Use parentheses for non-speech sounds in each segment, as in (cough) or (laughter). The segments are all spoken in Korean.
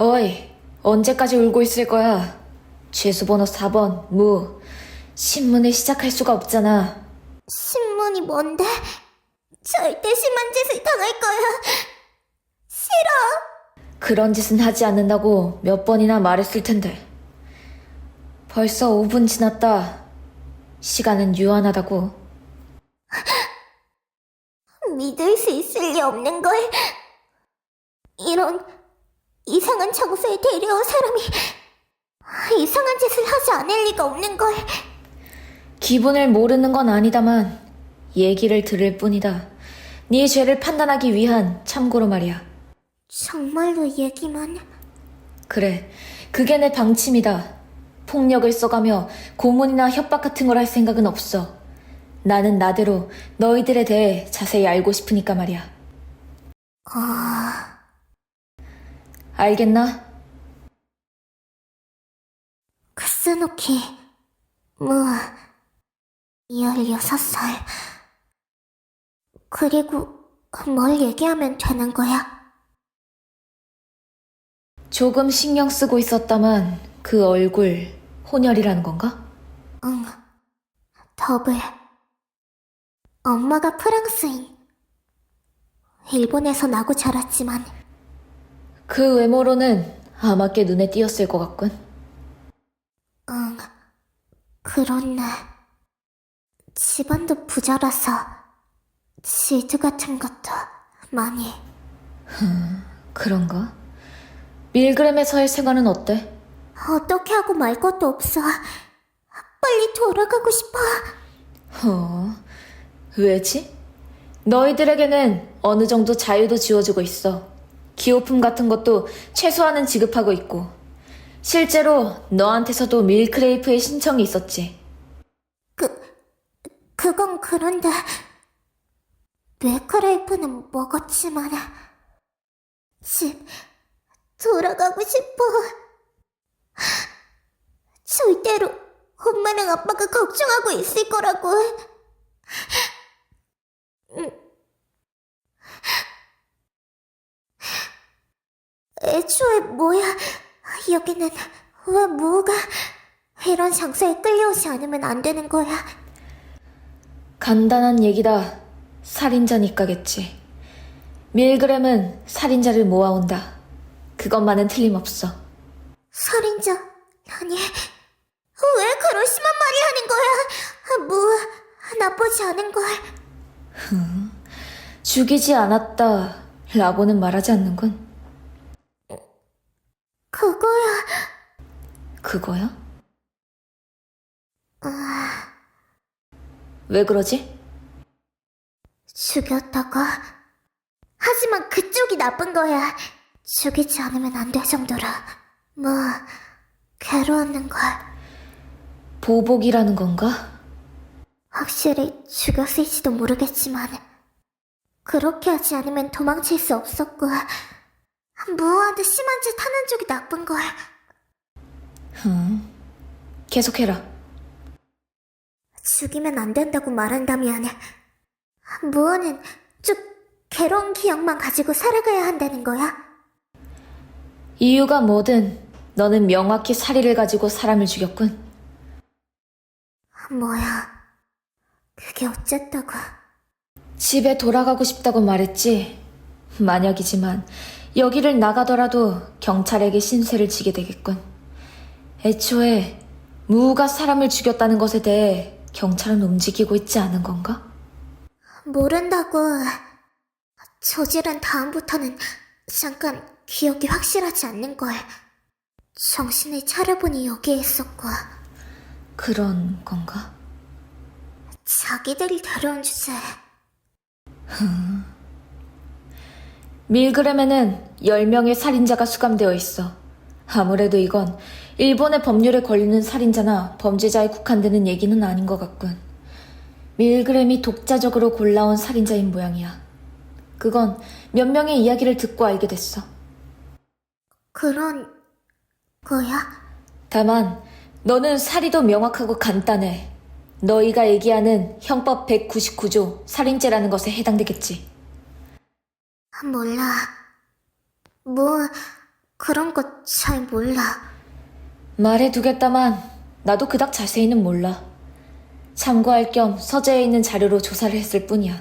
어이, 언제까지 울고 있을 거야? 죄수 번호 4번, 무. 신문을 시작할 수가 없잖아. 신문이 뭔데? 절대 심한 짓을 당할 거야. 싫어. 그런 짓은 하지 않는다고 몇 번이나 말했을 텐데. 벌써 5분 지났다. 시간은 유한하다고. 믿을 수 있을 리 없는 걸. 이런 이상한 장소에 데려온 사람이 이상한 짓을 하지 않을 리가 없는 걸. 기분을 모르는 건 아니다만 얘기를 들을 뿐이다. 네 죄를 판단하기 위한 참고로 말이야. 정말로 얘기만. 그래, 그게 내 방침이다. 폭력을 써가며 고문이나 협박 같은 걸 할 생각은 없어. 나는 나대로 너희들에 대해 자세히 알고 싶으니까 말이야. 아, 알겠나? 크스노키, 뭐, 16살. 그리고 뭘 얘기하면 되는 거야? 조금 신경 쓰고 있었다만 그 얼굴 혼혈이라는 건가? 응, 더블. 엄마가 프랑스인. 일본에서 나고 자랐지만 그 외모로는 아마 꽤 눈에 띄었을 것 같군. 응, 그렇네. 집안도 부자라서 질투 같은 것도 많이. 그런가? 밀그램에서의 생활은 어때? 어떻게 하고 말 것도 없어. 빨리 돌아가고 싶어. 어, 왜지? 너희들에게는 어느 정도 자유도 지워주고 있어. 기호품 같은 것도 최소한은 지급하고 있고. 실제로 너한테서도 밀크레이프의 신청이 있었지. 그, 그건 그런데. 밀크레이프는 먹었지만. 집, 돌아가고 싶어. 절대로 엄마랑 아빠가 걱정하고 있을 거라고. 음. 애초에 뭐야? 여기는 왜 뭐가 이런 장소에 끌려오지 않으면 안 되는 거야? 간단한 얘기다. 살인자니까겠지. 밀그램은 살인자를 모아온다. 그것만은 틀림없어. 살인자 아니 왜 그런 심한 말을 하는 거야? 뭐 나쁘지 않은 걸 죽이지 않았다. 라고는 말하지 않는군. 그거야. 그거야? 아, 왜 그러지? 죽였다가 하지만 그쪽이 나쁜 거야. 죽이지 않으면 안 될 정도라. 뭐 괴로웠는 걸 보복이라는 건가? 확실히 죽였을지도 모르겠지만 그렇게 하지 않으면 도망칠 수 없었고 무한도 심한 짓 하는 쪽이 나쁜 걸. 흠. 계속해라. 죽이면 안 된다고 말한다면 무언은 쭉 괴로운 기억만 가지고 살아가야 한다는 거야? 이유가 뭐든 너는 명확히 사리를 가지고 사람을 죽였군. 뭐야 그게 어쨌다고 집에 돌아가고 싶다고 말했지. 만약이지만 여기를 나가더라도 경찰에게 신세를 지게 되겠군. 애초에 무가 사람을 죽였다는 것에 대해 경찰은 움직이고 있지 않은 건가? 모른다고 저지른 다음부터는 잠깐 기억이 확실하지 않는 걸 정신을 차려보니 여기에 있었고 그런 건가? 자기들이 데려온 주제 밀그램에는 10명의 살인자가 수감되어 있어. 아무래도 이건 일본의 법률에 걸리는 살인자나 범죄자에 국한되는 얘기는 아닌 것 같군. 밀그램이 독자적으로 골라온 살인자인 모양이야. 그건 몇 명의 이야기를 듣고 알게 됐어. 그런 거야? 다만 너는 사리도 명확하고 간단해. 너희가 얘기하는 형법 199조 살인죄라는 것에 해당되겠지. 몰라. 뭐, 그런 거 잘 몰라. 말해두겠다만 나도 그닥 자세히는 몰라. 참고할 겸 서재에 있는 자료로 조사를 했을 뿐이야.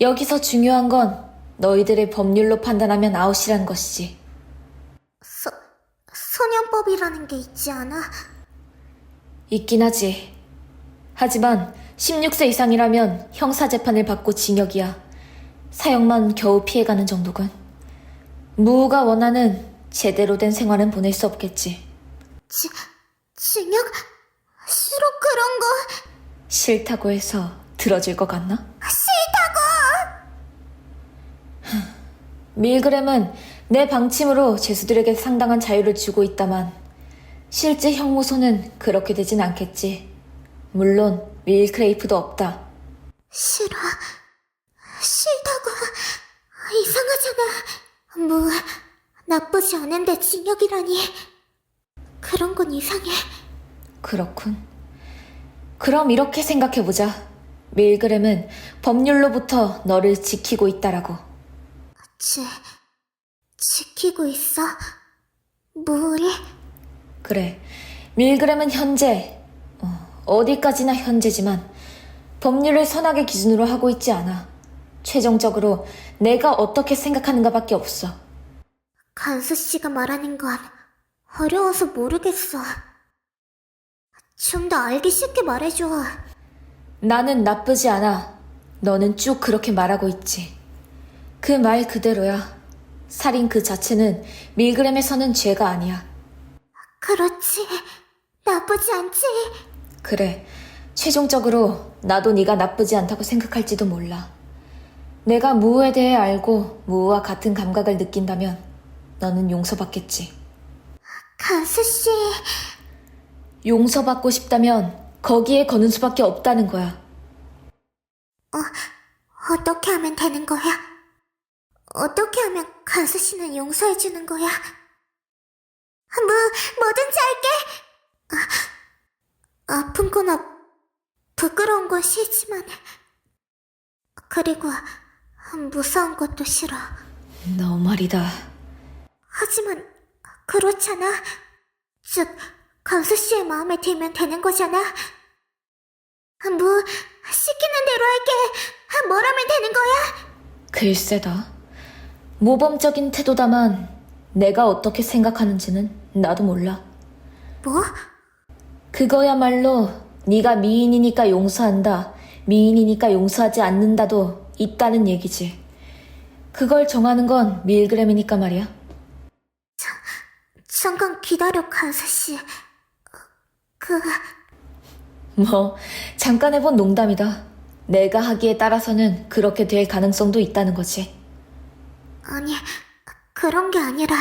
여기서 중요한 건 너희들의 법률로 판단하면 아웃이라는 것이지. 소, 소년법이라는 게 있지 않아? 있긴 하지. 하지만 16세 이상이라면 형사재판을 받고 징역이야. 사형만 겨우 피해가는 정도군. 무우가 원하는 제대로 된 생활은 보낼 수 없겠지. 지, 징역? 싫어, 그런 거. 싫다고 해서 들어줄 것 같나? 싫다고! 밀그램은 내 방침으로 죄수들에게 상당한 자유를 주고 있다만 실제 형무소는 그렇게 되진 않겠지. 물론 밀크레이프도 없다. 싫어. 싫다고. 이상하잖아. 뭐, 나쁘지 않은데 징역이라니. 그런 건 이상해. 그렇군. 그럼 이렇게 생각해보자. 밀그램은 법률로부터 너를 지키고 있다라고. 지, 지키고 있어? 뭐를? 그래. 밀그램은 현재, 어, 어디까지나 현재지만 법률을 선악의 기준으로 하고 있지 않아. 최종적으로 내가 어떻게 생각하는가밖에 없어. 간수 씨가 말하는 건 어려워서 모르겠어. 좀 더 알기 쉽게 말해줘. 나는 나쁘지 않아. 너는 쭉 그렇게 말하고 있지. 그 말 그대로야. 살인 그 자체는 밀그램에서는 죄가 아니야. 그렇지. 나쁘지 않지. 그래. 최종적으로 나도 네가 나쁘지 않다고 생각할지도 몰라. 내가 무우에 대해 알고 무우와 같은 감각을 느낀다면 너는 용서받겠지. 간수 씨, 용서받고 싶다면 거기에 거는 수밖에 없다는 거야. 어떻게 하면 되는 거야? 어떻게 하면 간수 씨는 용서해 주는 거야? 뭐, 뭐든지 할게! 아, 아픈 거나 부끄러운 건 싫지만, 그리고 무서운 것도 싫어. 너 말이다. 하지만, 그렇잖아. 즉, 간수 씨의 마음에 들면 되는 거잖아. 뭐, 시키는 대로 할게. 뭘 하면 되는 거야? 글쎄다. 모범적인 태도다만 내가 어떻게 생각하는지는 나도 몰라. 뭐? 그거야말로 네가 미인이니까 용서한다. 미인이니까 용서하지 않는다도 있다는 얘기지. 그걸 정하는 건 밀그램이니까 말이야. 잠깐 기다려, 간수 씨. 그, 뭐 잠깐 해본 농담이다. 내가 하기에 따라서는 그렇게 될 가능성도 있다는 거지. 아니, 그런 게 아니라,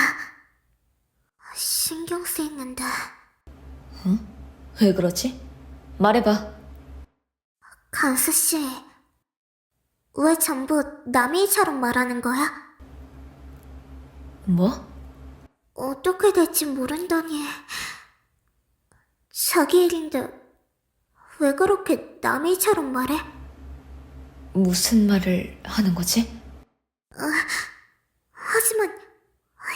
신경 쓰이는데. 왜 그러지? 말해봐. 간수 씨, 왜 전부 남의 일처럼 말하는 거야? 뭐? 어떻게 될지 모른다니. 자기 일인데, 왜 그렇게 남의 일처럼 말해? 무슨 말을 하는 거지? 하지만,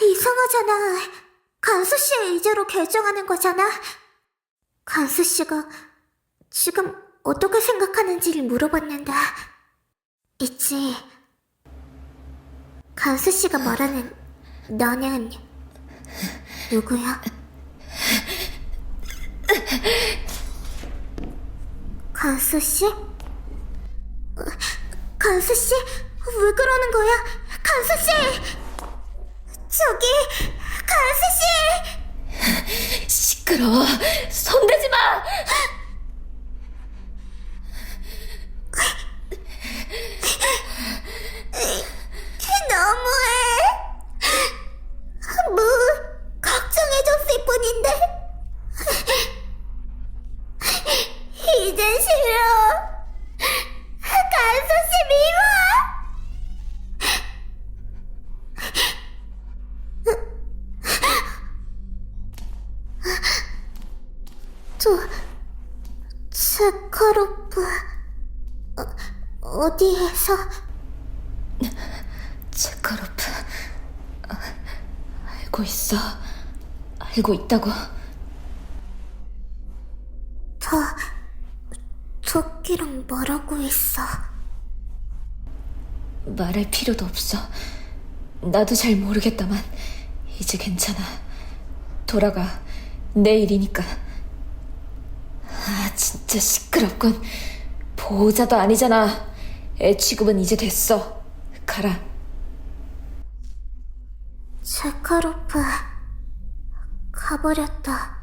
이상하잖아. 간수 씨의 의지로 결정하는 거잖아. 간수 씨가 지금 어떻게 생각하는지를 물어봤는데, 있지. 간수 씨가 말하는 너는 누구야? 간수 씨? 어, 간수 씨? 왜 그러는 거야? 간수 씨! 저기, 간수 씨! 시끄러워. 손대지 마! 너무해. 뭐, 걱정해줬을 뿐인데. 이젠 싫어. 간수 씨 미워. 저, 체카로프, 어, 어디에서? 체카로프. 아, 알고 있어. 알고 있다고. 저, 토끼랑 뭐라고 했어? 말할 필요도 없어. 나도 잘 모르겠다만 이제 괜찮아. 돌아가. 내 일이니까. 아 진짜 시끄럽군. 보호자도 아니잖아. 애 취급은 이제 됐어. 가라. 체카로프, 가버렸다.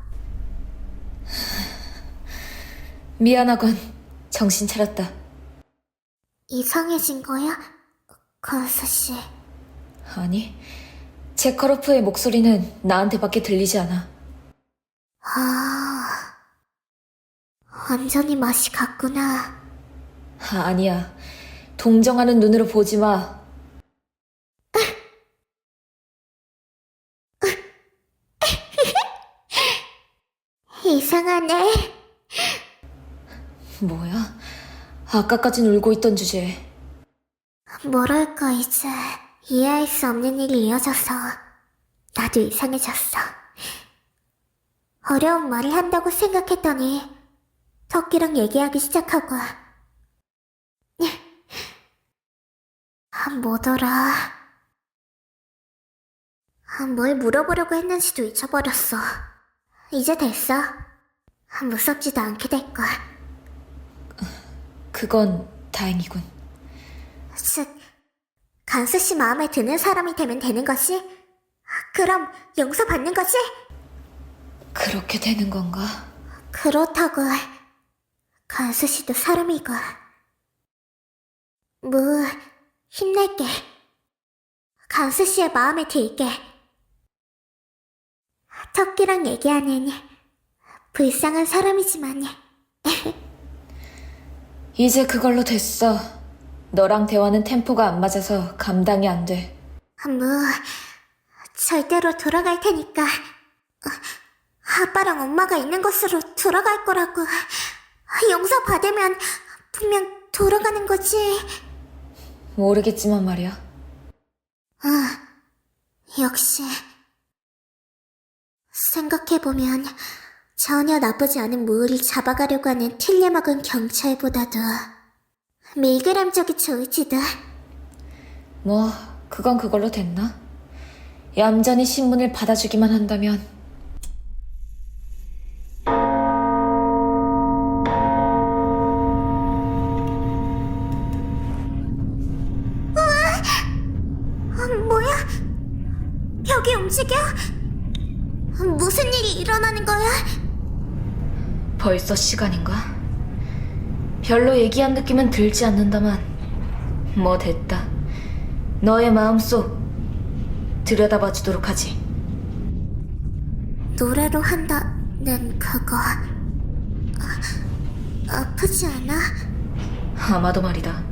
미안하건 정신 차렸다. 이상해진 거야? 간사씨. 아니 제커로프의 목소리는 나한테밖에 들리지 않아. 아, 완전히 맛이 갔구나. 아, 아니야. 동정하는 눈으로 보지 마. 이상하네. 뭐야? 아까까진 울고 있던 주제에 뭐랄까, 이제 이해할 수 없는 일이 이어져서 나도 이상해졌어. 어려운 말을 한다고 생각했더니 토끼랑 얘기하기 시작하고 아, 뭐더라. 아, 뭘 물어보려고 했는지도 잊어버렸어. 이제 됐어. 아, 무섭지도 않게 될걸. 그건 다행이군. 즉, 간수 씨 마음에 드는 사람이 되면 되는 거지? 그럼 용서받는 거지? 그렇게 되는 건가? 그렇다고. 간수 씨도 사람이고. 뭐, 힘낼게. 간수 씨의 마음에 들게. 토끼랑 얘기하는 불쌍한 사람이지만, (laughs) 이제 그걸로 됐어. 너랑 대화는 템포가 안 맞아서 감당이 안 돼. 뭐, 절대로 돌아갈 테니까. 어, 아빠랑 엄마가 있는 곳으로 돌아갈 거라고. 용서 받으면 분명 돌아가는 거지. 모르겠지만 말이야. 아, 역시. 생각해보면 전혀 나쁘지 않은 무을을 잡아가려고 하는 틸레 먹은 경찰보다도 밀그램 쪽이 좋을지도. 뭐, 그건 그걸로 됐나? 얌전히 신문을 받아주기만 한다면 움직여? 무슨 일이 일어나는 거야? 벌써 시간인가? 별로 얘기한 느낌은 들지 않는다만 뭐 됐다. 너의 마음속 들여다봐 주도록 하지. 노래로 한다는 그거 아, 아프지 않아? 아마도 말이다.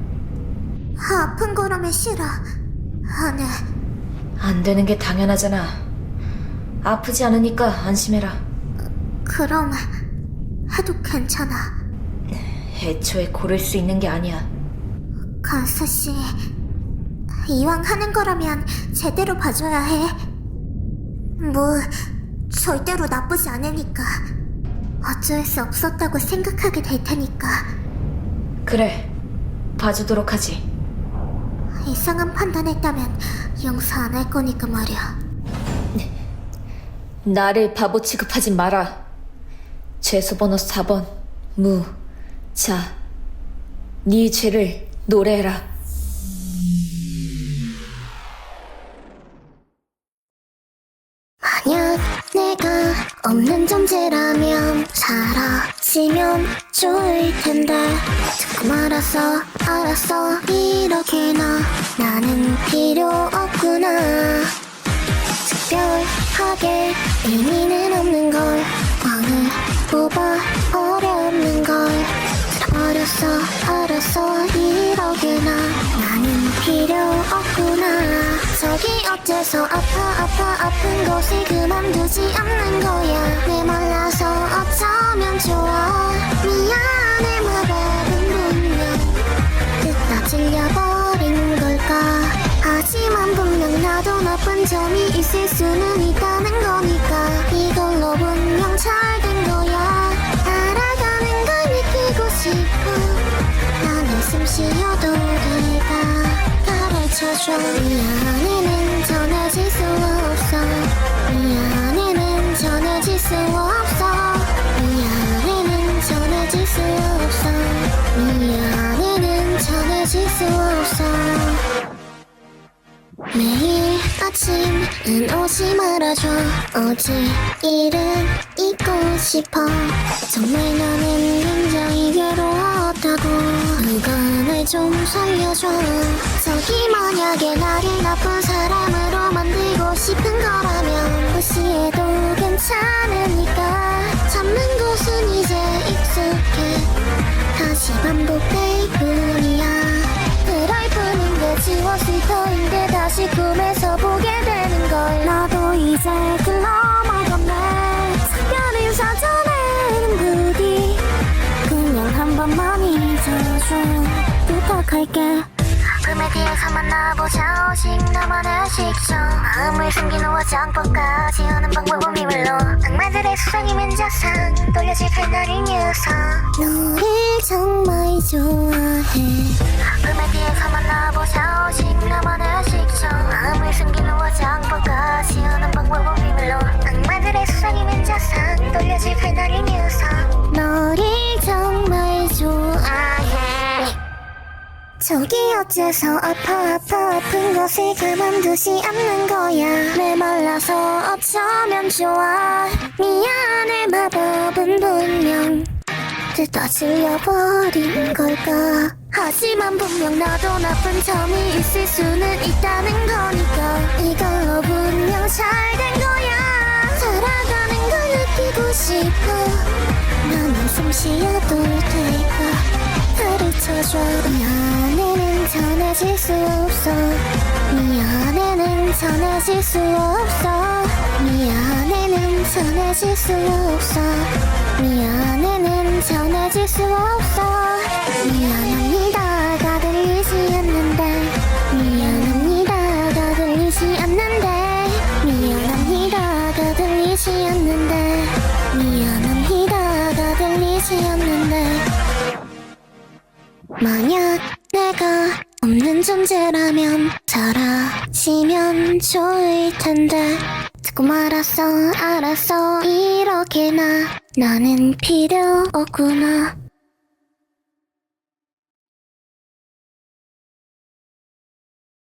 아픈 거라면 싫어. 안 해. 안 되는 게 당연하잖아. 아프지 않으니까 안심해라. 그럼 해도 괜찮아. 애초에 고를 수 있는 게 아니야. 간사 씨, 이왕 하는 거라면 제대로 봐줘야 해. 뭐 절대로 나쁘지 않으니까 어쩔 수 없었다고 생각하게 될 테니까 그래, 봐주도록 하지. 이상한 판단했다면 용서 안 할 거니까 말이야. 나를 바보 취급하지 마라. 죄수 번호 4번, 무, 자. 네 죄를 노래해라. 만약 내가 없는 존재라면 사 라지면 좋을 텐데. 듣고 말아서 알았어 이렇게나. 나는 필요 없구나. 특별하게 의미는 없는 걸. 왕을 뽑아 어려없는 걸. 들어버렸어 알았어 이렇게나. 나는 필요 없구나 저기 어째서 아파 아파 아픈 곳을 그만두지 않는 거야. 내 말라서 어쩌면 좋아. 미안해 마법은 분명 듣다 질려버린 걸까. 하지만 분명 나도 나쁜 점이 있을 수는 있다는 거니까. 이걸로 분명 잘된 거야. 살아가는 걸 느끼고 싶어. 나는 숨 쉬어도 될까? 가르쳐줘 미안해는 전해질 수 없어 미안해는 전해질 수 없어 미안해는 전해질 수 없어 미안해는 전해질 수 없어 매일 아침은 오지 말아줘 어제 일은 잊고 싶어 정말 나는 굉장히 괴로웠다고 그간을 좀 살려줘 만약에 나를 나쁜 사람으로 만들고 싶은 거라면 무시해도 괜찮으니까 참는 것은 이제 익숙해. 다시 반복될 뿐이야. 그럴 뿐인데 지웠을 터인데 다시 꿈에서 보게 되는 걸. 나도 이제 글러먹었네. 작별인 사전에는 부디 그냥 한 번만 잊어줘. 부탁할게 뒤에서 만나보자. 오직 나만의 식초 마음을 숨기는 화장법과 지우는 방법은 비밀로. 악마들의 수상이면 자상. 돌려질 칼날인 녀석 너를 정말 좋아해. 뒤에서 만나보자. 오직 나만의 식초 마음을 숨기는 화장법과 지우는 방법은 비밀로. 악마들의 수상이면 자상. 돌려질 칼날인 녀석 너를 정말 좋아해 저기 어째서 아파 아파 아픈 것을 가만두지 않는 거야. 메말라서 어쩌면 좋아. 미안해 마법은 분명 뜯어질려버린 걸까? 하지만 분명 나도 나쁜 점이 있을 수는 있다는 거니까. 이걸로 분명 잘 된 거야. 살아가는 걸 느끼고 싶어. 나는 숨 쉬어도 될까 가르쳐줘 미안해는 전해질 수 없어. 미안해는 전해질 수 없어. 미안해는 전해질 수 없어. 미안해는 전해질 수 없어. 미안합 존재라면 사라지면 좋을 텐데. 듣고 말았어 알았어 이렇게 나. 나는 필요 없구나